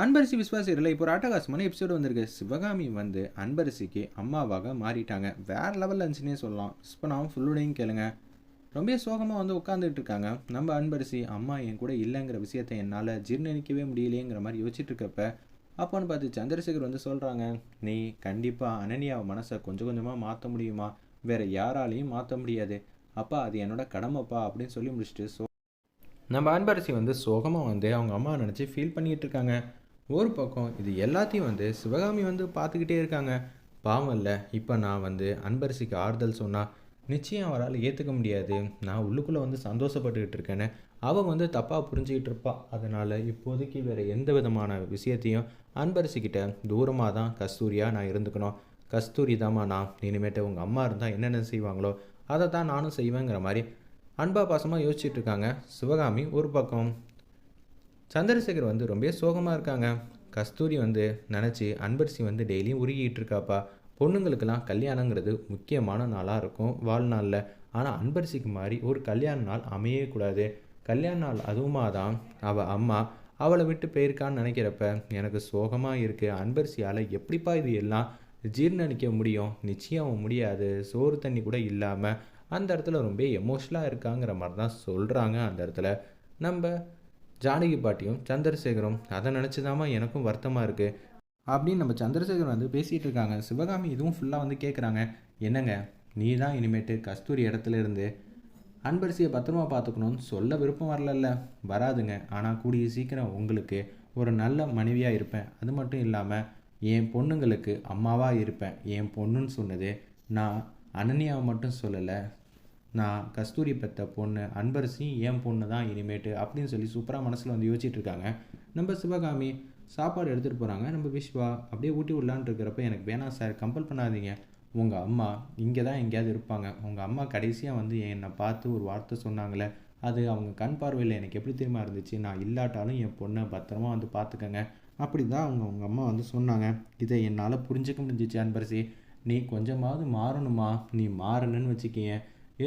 அன்பரசி விஸ்வாசிகளில் இப்போ ஒரு அட்டகாசமான எபிசோடு வந்திருக்கு. சிவகாமி வந்து அன்பரசிக்கு அம்மாவாக மாறிட்டாங்க. வேற லெவலில் இருந்துச்சுன்னே சொல்லலாம். இப்போ நான் ஃபுல்லுடையும் கேளுங்க. ரொம்ப சோகமாக வந்து உட்காந்துட்டு இருக்காங்க. நம்ம அன்பரசி அம்மா என் கூட இல்லைங்கிற விஷயத்தை என்னால் ஜீர்ணிக்கவே முடியலையேங்கிற மாதிரி யோசிச்சுட்டு இருக்கப்ப அப்போன்னு பார்த்து சந்திரசேகர் வந்து சொல்கிறாங்க நீ கண்டிப்பாக அனன்யாவை மனசை கொஞ்சம் கொஞ்சமாக மாற்ற முடியுமா? வேற யாராலையும் மாற்ற முடியாது. அப்பா அது என்னோட கடமைப்பா அப்படின்னு சொல்லி முடிச்சுட்டு சோ நம்ம அன்பரசி வந்து சோகமாக வந்து அவங்க அம்மா நினச்சி ஃபீல் பண்ணிகிட்டு இருக்காங்க. ஒரு பக்கம் இது எல்லாத்தையும் வந்து சிவகாமி வந்து பார்த்துக்கிட்டே இருக்காங்க. பாவம் இல்லை. இப்போ நான் வந்து அன்பரசிக்கு ஆறுதல் சொன்னால் நிச்சயம் அவரால் ஏற்றுக்க முடியாது. நான் உள்ளுக்குள்ளே வந்து சந்தோஷப்பட்டுக்கிட்டு இருக்கேன்னு அவன் வந்து தப்பாக புரிஞ்சுக்கிட்டு இருப்பாள் அதனால் இப்போதைக்கு வேறு எந்த விதமான விஷயத்தையும் அன்பரசிக்கிட்ட தூரமாக தான் கஸ்தூரியாக நான் இருந்துக்கணும். கஸ்தூரி தாம்மா நான். இனிமேட்டு உங்கள் அம்மா இருந்தால் என்னென்ன செய்வாங்களோ அதை தான் நானும் செய்வேங்கிற மாதிரி அன்பா பாசமாக யோசிச்சுட்டு இருக்காங்க சிவகாமி ஒரு பக்கம். சந்திரசேகர் வந்து ரொம்ப சோகமாக இருக்காங்க. கஸ்தூரி வந்து நினச்சி அன்பரசி வந்து டெய்லியும் உருகிட்டு இருக்காப்பா பொண்ணுங்களுக்கெல்லாம் கல்யாணங்கிறது முக்கியமான நாளாக இருக்கும் வாழ்நாளில். ஆனால் அன்பரசிக்கு மாதிரி ஒரு கல்யாண நாள் அமையவே கூடாது. கல்யாண நாள் அதுவுமா தான் அவள் அம்மா அவளை விட்டு போயிருக்கான்னு நினைக்கிறப்ப எனக்கு சோகமாக இருக்குது அன்பரசியால் எப்படிப்பா இது எல்லாம் ஜீர்ணிக்க முடியும்? நிச்சயம் முடியாது. சோறு தண்ணி கூட இல்லாமல் அந்த இடத்துல ரொம்ப எமோஷ்னலாக இருக்காங்கிற மாதிரி தான் சொல்கிறாங்க அந்த இடத்துல. நம்ம ஜானகி பாட்டியும் சந்திரசேகரும் அதை நினச்சிதாம்மா எனக்கும் வருத்தமாக இருக்குது அப்படின்னு நம்ம சந்திரசேகர் வந்து பேசிகிட்டு இருக்காங்க. சிவகாமி இதுவும் ஃபுல்லாக வந்து கேட்குறாங்க என்னங்க நீ தான் இனிமேட்டு கஸ்தூரி இடத்துல இருந்து அன்பரிசியை பத்திரமா பார்த்துக்கணும்னு சொல்ல விருப்பம் வரலல்ல? வராதுங்க. ஆனால் கூடிய சீக்கிரம் உங்களுக்கு ஒரு நல்ல மனைவியாக இருப்பேன். அது மட்டும் இல்லாமல் என் பொண்ணுங்களுக்கு அம்மாவாக இருப்பேன். என் பொண்ணுன்னு சொன்னது நான் அனன்யாவை மட்டும் சொல்லலை நான் கஸ்தூரி பெத்த பொண்ணு அன்பரசியும் என் பொண்ணு தான் இனிமேட்டு அப்படின்னு சொல்லி சூப்பராக மனசில் வந்து யோசிச்சுட்டு இருக்காங்க. நம்ம சிவகாமி சாப்பாடு எடுத்துகிட்டு போகிறாங்க நம்ம விஸ்வா அப்படியே ஊட்டி விடலான்னு இருக்கிறப்ப எனக்கு வேணாம் சார் கம்பல் பண்ணாதீங்க. உங்கள் அம்மா இங்கே தான் எங்கேயாவது இருப்பாங்க. உங்கள் அம்மா கடைசியாக வந்து என்னை பார்த்து ஒரு வார்த்தை சொன்னாங்களே அது அவங்க கண் பார்வையில் எனக்கு எப்படி தெரியுமா இருந்துச்சு? நான் இல்லாட்டாலும் என் பொண்ணை பத்திரமா வந்து பார்த்துக்கங்க. அப்படி தான் அவங்க உங்கள் அம்மா வந்து சொன்னாங்க. இதை என்னால் புரிஞ்சுக்க முடிஞ்சிச்சு அன்பரசி. நீ கொஞ்சமாவது மாறணுமா? நீ மாறணுன்னு வச்சுக்கிங்க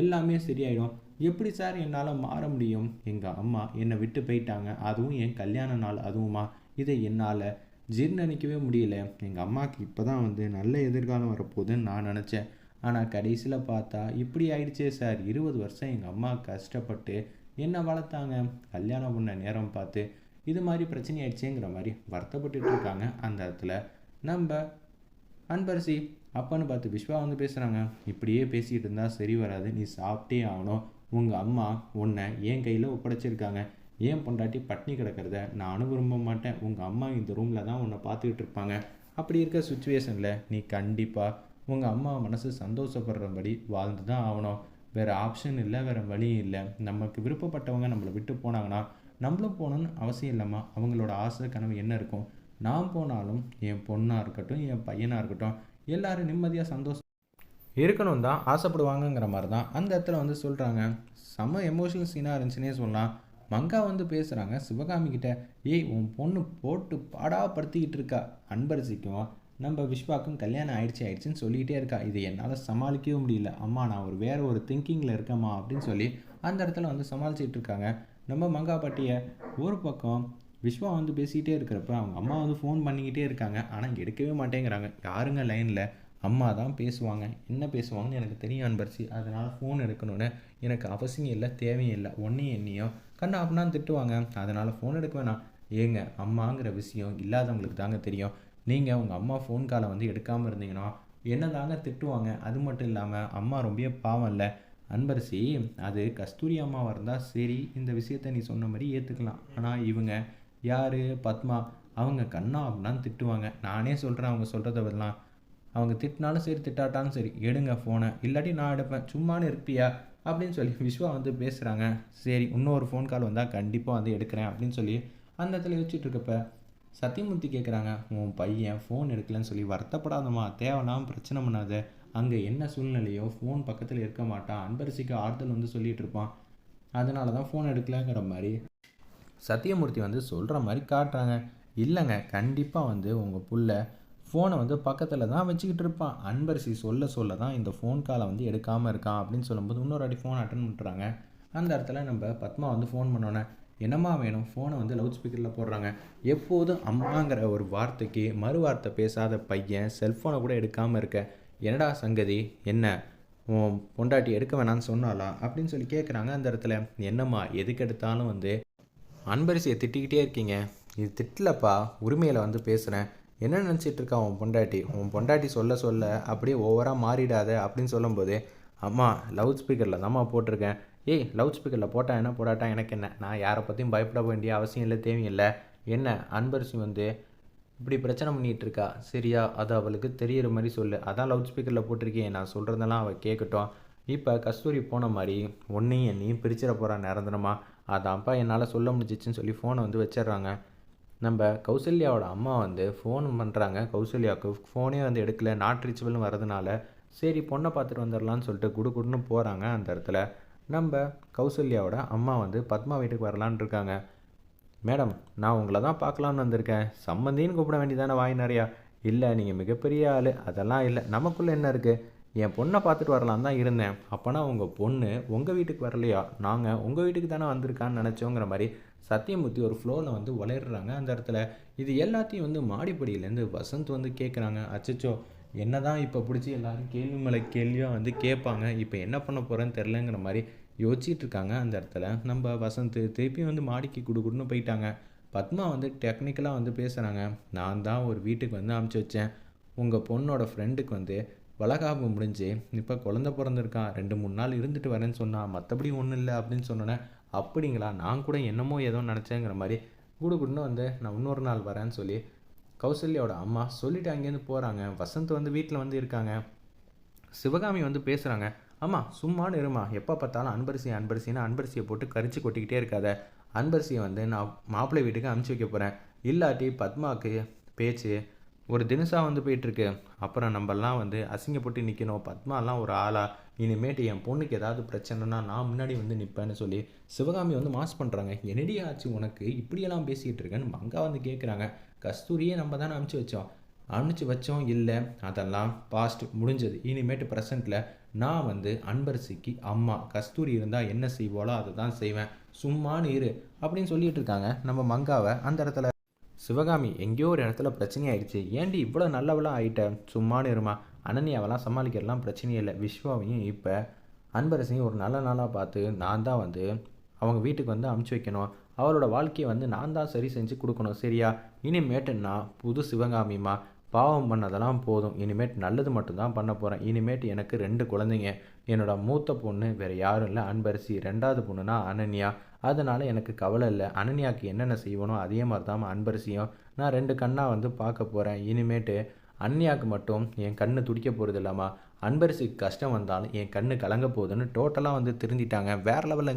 எல்லாமே சரியாயிடும். எப்படி சார் என்னால் மாற முடியும்? எங்கள் அம்மா என்னை விட்டு போயிட்டாங்க. அதுவும் என் கல்யாண நாள் அதுவுமா. இதை என்னால் ஜீர்ணிக்கவே முடியல. எங்கள் அம்மாவுக்கு இப்போ தான் வந்து நல்ல எதிர்காலம் வரப்போகுதுன்னு நான் நினச்சேன். ஆனால் கடைசியில் பார்த்தா இப்படி ஆயிடுச்சே சார். இருபது வருஷம் எங்கள் அம்மா கஷ்டப்பட்டு என்ன வளர்த்தாங்க. கல்யாணம் பண்ண நேரம் பார்த்து இது மாதிரி பிரச்சனை ஆயிடுச்சேங்கிற மாதிரி வருத்தப்பட்டுட்டு இருக்காங்க அந்த இடத்துல. நம்ம அன்பரசி அப்பான்னு பார்த்து விஸ்வா வந்து பேசுகிறாங்க இப்படியே பேசிகிட்டு இருந்தால் சரி வராது நீ சாப்பிட்டே ஆகணும். உங்கள் அம்மா உன்னை என் கையில் ஒப்படைச்சிருக்காங்க. ஏன் பொண்டாட்டி பட்னி கிடக்கிறத நானும் விரும்ப மாட்டேன். உங்கள் அம்மா இந்த ரூமில் தான் உன்னை பார்த்துக்கிட்டு இருப்பாங்க. அப்படி இருக்க சுச்சுவேஷனில் நீ கண்டிப்பாக உங்கள் அம்மா மனசு சந்தோஷப்படுறபடி வாழ்ந்து தான் ஆகணும். வேறு ஆப்ஷன் இல்லை வேறு வழியும் இல்லை. நமக்கு விருப்பப்பட்டவங்க நம்மளை விட்டு போனாங்கன்னா நம்மளும் போகணுன்னு அவசியம் இல்லைம்மா அவங்களோட ஆசை கனவு என்ன இருக்கும்? நான் போனாலும் என் பொண்ணாக இருக்கட்டும் என் பையனாக இருக்கட்டும் எல்லாரும் நிம்மதியாக சந்தோஷம் இருக்கணும் தான் ஆசைப்படுவாங்கங்கிற மாதிரி தான் அந்த இடத்துல வந்து சொல்கிறாங்க செம்ம எமோஷனல் சீனாக இருந்துச்சுன்னே சொல்லலாம். மங்கா வந்து பேசுகிறாங்க சிவகாமி கிட்ட ஏய் உன் பொண்ணு போட்டு பாடாப்படுத்திக்கிட்டு இருக்கா? அன்பரசிக்கும். நம்ம விஸ்வாக்கும் கல்யாணம் ஆயிடுச்சு ஆயிடுச்சுன்னு சொல்லிக்கிட்டே இருக்கா. இது என்னால் சமாளிக்கவே முடியல. அம்மா நான் ஒரு வேறு ஒரு திங்கிங்கில் இருக்கேம்மா அப்படின்னு சொல்லி அந்த இடத்துல வந்து சமாளிச்சிட்டு இருக்காங்க. நம்ம மங்கா பாட்டியை ஒரு பக்கம் விஸ்வா வந்து பேசிக்கிட்டே இருக்கிறப்ப அவங்க அம்மா வந்து ஃபோன் பண்ணிக்கிட்டே இருக்காங்க. ஆனால் எடுக்கவே மாட்டேங்கிறாங்க. யாருங்க லைனில் அம்மா தான் பேசுவாங்க. என்ன பேசுவாங்கன்னு எனக்கு தெரியும் அன்பரிசி அதனால் ஃபோன் எடுக்கணும்னு எனக்கு அவசியம் இல்லை தேவையும் இல்லை. ஒன்றையும் என்னையும் கண்ணா அப்படின்னா திட்டுவாங்க. அதனால் ஃபோன் எடுக்க வேணாம். ஏங்க அம்மாங்கிற விஷயம் இல்லாதவங்களுக்கு தாங்க தெரியும். நீங்கள் உங்கள் அம்மா ஃபோன் காலை வந்து எடுக்காமல் இருந்தீங்கன்னா என்ன தாங்க திட்டுவாங்க? அது மட்டும் இல்லாமல் அம்மா ரொம்ப பாவம் இல்லை. அன்பரசி அது கஸ்தூரி அம்மாவாக இருந்தால் சரி இந்த விஷயத்த நீ சொன்ன மாதிரி ஏற்றுக்கலாம் ஆனால் இவங்க யார்? பத்மா. அவங்க கண்ணா அப்படின்னா திட்டுவாங்க. நானே சொல்கிறேன் அவங்க சொல்கிறதெல்லாம் அவங்க திட்டினாலும் சரி திட்டாட்டாலும் சரி எடுங்க ஃபோனை இல்லாட்டி நான் எடுப்பேன். சும்மானு இருப்பியா? அப்படின்னு சொல்லி விஸ்வா வந்து பேசுகிறாங்க சரி இன்னொரு ஃபோன் கால் வந்தால் கண்டிப்பாக வந்து எடுக்கிறேன் அப்படின்னு சொல்லி அந்த இடத்துல யோசிச்சுட்டு இருக்கப்ப சத்தியமூர்த்தி கேட்குறாங்க உன் பையன் ஃபோன் எடுக்கலன்னு சொல்லி வருத்தப்படாதம்மா. தேவையில்லாமல் பிரச்சனை பண்ணாத. அங்கே என்ன சூழ்நிலையோ ஃபோன் பக்கத்தில் இருக்க மாட்டான். அன்பரசிக்கு ஆறுதல் வந்து சொல்லிகிட்டு இருப்பான். அதனால தான் ஃபோன் எடுக்கலங்கிற மாதிரி சத்தியமூர்த்தி வந்து சொல்கிற மாதிரி காட்டுறாங்க. இல்லைங்க கண்டிப்பாக வந்து உங்கள் புள்ள ஃபோனை வந்து பக்கத்தில் தான் வச்சுக்கிட்டு இருப்பான் அன்பரசி சொல்ல சொல்ல தான் இந்த ஃபோன் காலை வந்து எடுக்காமல் இருக்கான் அப்படின்னு சொல்லும்போது இன்னொரு அடி ஃபோன் அட்டன் பண்ணுறாங்க அந்த இடத்துல நம்ம பத்மா வந்து ஃபோன் பண்ணோன்னே என்னம்மா வேணும்? ஃபோனை வந்து லவுட் ஸ்பீக்கரில் போடுறாங்க. எப்போதும் அம்மாங்கிற ஒரு வார்த்தைக்கு மறு வார்த்தை பேசாத பையன் செல்ஃபோனை கூட எடுக்காமல் இருக்க. என்னடா சங்கதி? என்ன? பொண்டாட்டி எடுக்க வேணாம்னு சொன்னாலா அப்படின்னு சொல்லி கேட்குறாங்க அந்த இடத்துல. என்னம்மா? எதுக்கு எடுத்தாலும் வந்து அன்பரிசியை திட்டிக்கிட்டே இருக்கீங்க. இது திட்டலப்பா உரிமையில் வந்து பேசுகிறேன் என்ன நினச்சிட்டு இருக்கா உன் பொண்டாட்டி? உன் பொண்டாட்டி சொல்ல சொல்ல அப்படியே ஓவராக மாறிடாத அப்படின்னு சொல்லும்போது அம்மா லவுட் ஸ்பீக்கரில் தான்மா போட்டிருக்கேன். ஏய் லவுட் ஸ்பீக்கரில் போட்டால் என்ன போடாட்டா எனக்கு என்ன? நான் யாரை பற்றியும் பயப்பட வேண்டிய அவசியம் இல்லை தேவையில்லை. என்ன அன்பரிசி வந்து இப்படி பிரச்சனை பண்ணிகிட்டு இருக்கா? சரியா அது அவளுக்கு தெரியிற மாதிரி சொல்லு. அதான் லவுட் ஸ்பீக்கரில் போட்டிருக்கேன். நான் சொல்கிறதெல்லாம் அவள் கேட்கட்டும் இப்போ கஸ்தூரி போன மாதிரி ஒன்றையும் என்னையும் பிரிச்சிட போகிறா நிரந்தரமாக அதான்ப்பா என்னால் சொல்ல முடிஞ்சிச்சுன்னு சொல்லி ஃபோனை வந்து வச்சிடுறாங்க. நம்ம கௌசல்யாவோட அம்மா வந்து ஃபோன் பண்ணுறாங்க கௌசல்யாவுக்கு ஃபோனே வந்து எடுக்கல. நாட் ரீச்சபிள்னு வரதுனால சரி பொண்ணை பார்த்துட்டு வந்துடலான்னு சொல்லிட்டு குடு குடுன்னு போகிறாங்க அந்த இடத்துல. நம்ம கௌசல்யாவோட அம்மா வந்து பத்மா வீட்டுக்கு வரலான்னு இருக்காங்க. மேடம் நான் உங்களை தான் பார்க்கலான்னு வந்திருக்கேன். சம்மந்தின்னு கூப்பிட வேண்டியதானே வாய் நிறையா? இல்லை நீங்கள் மிகப்பெரிய ஆள். அதெல்லாம் இல்லை. நமக்குள்ளே என்ன இருக்குது என் பொண்ணை பார்த்துட்டு வரலாம் தான் இருந்தேன். அப்போனா உங்கள் பொண்ணு உங்கள் வீட்டுக்கு வரலையா? நாங்கள் உங்கள் வீட்டுக்கு தானே வந்திருக்கான்னு நினச்சோங்கிற மாதிரி சத்தியமூர்த்தி ஒரு ஃப்ளோவில் வந்து வளர்கிறாங்க அந்த இடத்துல. இது எல்லாத்தையும் வந்து மாடிப்படியிலேருந்து வசந்த் வந்து கேட்குறாங்க அச்சச்சோ என்ன தான் இப்போ பிடிச்சி எல்லோரும் கேள்வி மேலே கேள்வியாக வந்து கேட்பாங்க. இப்போ என்ன பண்ண போகிறேன்னு தெரிலங்கிற மாதிரி யோசிச்சுட்டு இருக்காங்க அந்த இடத்துல. நம்ம வசந்த் திருப்பி வந்து மாடிக்கு கொடுக்குன்னு போயிட்டாங்க. பத்மா வந்து டெக்னிக்கலாக வந்து பேசுகிறாங்க நான் தான் ஒரு வீட்டுக்கு வந்து அமுச்சு வச்சேன். உங்கள் பொண்ணோட ஃப்ரெண்டுக்கு வந்து வளகாப்பு முடிஞ்சு இப்போ குழந்த பிறந்திருக்கான் ரெண்டு மூணு நாள் இருந்துட்டு வரேன்னு சொன்னான் மற்றபடி ஒன்றும் இல்லை அப்படின்னு சொன்னோன்னே அப்படிங்களா? நான் கூட என்னமோ ஏதோ நினச்சேங்கிற மாதிரி குடுகுடுன்னு வந்து நான் இன்னொரு நாள் வரேன்னு சொல்லி கௌசல்யாவோட அம்மா சொல்லிவிட்டு அங்கேருந்து போகிறாங்க வசந்த் வந்து வீட்டில் வந்து இருக்காங்க. சிவகாமி வந்து பேசுகிறாங்க அம்மா சும்மானு இருமா. எப்போ பார்த்தாலும் அன்பரிசி அன்பரிசின்னு அன்பரிசியை போட்டு கரிச்சு கொட்டிக்கிட்டே இருக்காத. அன்பரிசியை வந்து நான் மாப்பிள்ளை வீட்டுக்கு அனுப்பிச்சி வைக்க போகிறேன் இல்லாட்டி பத்மாவுக்கு பேச்சு ஒரு தினசாக வந்து போயிட்டுருக்கு. அப்புறம் நம்மலாம் வந்து அசிங்கப்பட்டு நிற்கணும் பத்மாலாம் ஒரு ஆளா இனிமேட்டு என் பொண்ணுக்கு ஏதாவது பிரச்சனைனா நான் முன்னாடி வந்து நிற்பேன்னு சொல்லி சிவகாமி வந்து மாஸ் பண்ணுறாங்க என்னடி ஆச்சு உனக்கு? இப்படியெல்லாம் பேசிக்கிட்டு இருக்கேன்னு மங்கா வந்து கேட்குறாங்க கஸ்தூரியே நம்ம தானே அனுப்பிச்சி வச்சோம். அனுப்பிச்சி வச்சோம் இல்லை. அதெல்லாம் பாஸ்ட் முடிஞ்சது. இனிமேட்டு ப்ரெசண்ட்டில் நான் வந்து அன்பரசிக்கு அம்மா கஸ்தூரி இருந்தால் என்ன செய்வாளோ அதை தான் செய்வேன். சும்மானு இரு. அப்படின்னு சொல்லிட்டு இருக்காங்க. நம்ம மங்காவை அந்த இடத்துல சிவகாமி எங்கேயோ ஒரு இடத்துல பிரச்சனையாயிடுச்சு ஏண்டி இவ்வளோ நல்லவளாக ஆகிட்டேன் சும்மானு இருமா. அனன்யாவெல்லாம் சமாளிக்கிறலாம் பிரச்சனையே இல்லை. விஸ்வாவையும் இப்போ அன்பரசையும் ஒரு நல்ல நாளாக பார்த்து நான் தான் வந்து அவங்க வீட்டுக்கு வந்து அமுச்சு வைக்கணும். அவளோட வாழ்க்கையை வந்து நான் தான் சரி செஞ்சு கொடுக்கணும் சரியா? இனிமேட்டுன்னா புது சிவகாமிம்மா. பாவம் பண்ணதெல்லாம் போதும். இனிமேட்டு நல்லது மட்டும்தான் பண்ண போகிறேன் இனிமேட்டு எனக்கு ரெண்டு குழந்தைங்க. என்னோட மூத்த பொண்ணு வேறு யாரும் இல்லை. அன்பரசி ரெண்டாவது பொண்ணுனா அனன்யா. அதனால் எனக்கு கவலை இல்லை. அனன்யாவுக்கு என்னென்ன செய்வனோ அதே மாதிரி தான் அன்பரசியும். நான் ரெண்டு கண்ணாக வந்து பார்க்க போகிறேன் இனிமேட்டு அன்னியாவுக்கு மட்டும் என் கண்ணு துடிக்க போகிறது இல்லாமா அன்பரசிக்கு கஷ்டம் வந்தாலும் என் கண்ணு கலங்க போகுதுன்னு டோட்டலாக வந்து திருந்திட்டாங்க. வேறு லெவலில்